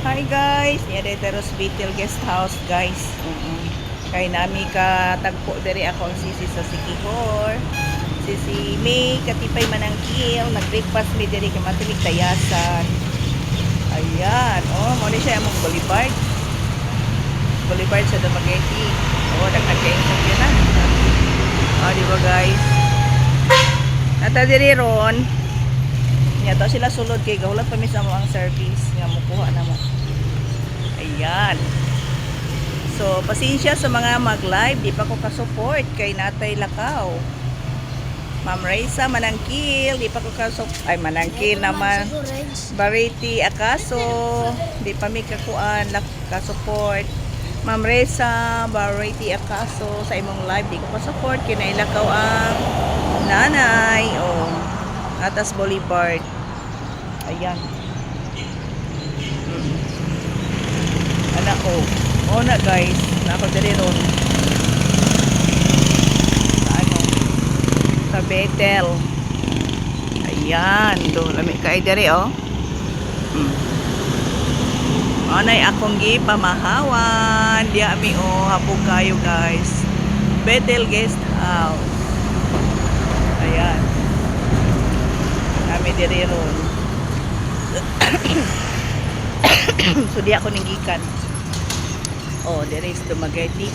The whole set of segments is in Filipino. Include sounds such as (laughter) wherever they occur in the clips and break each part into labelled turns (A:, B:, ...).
A: Hi guys, niya dito Hospital Guest House guys. Mm Kay nami ka tagpo diri ako ang sisi sa Sikihor. Sisi May katipay manangkil, nag-breakfast mi diri kay matilig tayasan. Ayan, oh, mo ni siya among boulevard. Boulevard sa Dumaguete. Oh, nagkakain sa na. Oh, di ba guys? Nata diri ron. Nya sila sulod kay gahulat pa mi sa mo ang service nga mukuha Ayan. So, pasensya sa mga mag-live, di pa ko ka-support kay Natay Lakaw. Ma'am Raisa Manangkil, di pa ko ka-support. Ay, Manangkil naman. Bariti Akaso, di pa mi kakuan ka-support. Ma'am Reza, Bariti Akaso, sa imong live, di ko ka-support. Kinailakaw ang nanay. O, Atas Boulevard. Ayan. Anak ko. O na guys, nako diri ron. Sa ano? Sa Bethel. Ayan, do lami kay diri oh. Mm. Anay akong gipamahawan. Di ami oh, hapog kayo guys. Bethel Guest House. Ayan. Kami diri ron. (coughs) so di ako ninggikan. Oh, diri is Dumaguete.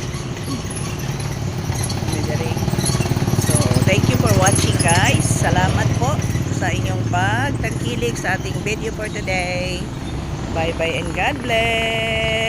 A: Diri. So, thank you for watching guys. Salamat po sa inyong pagtangkilik sa ating video for today. Bye bye and God bless.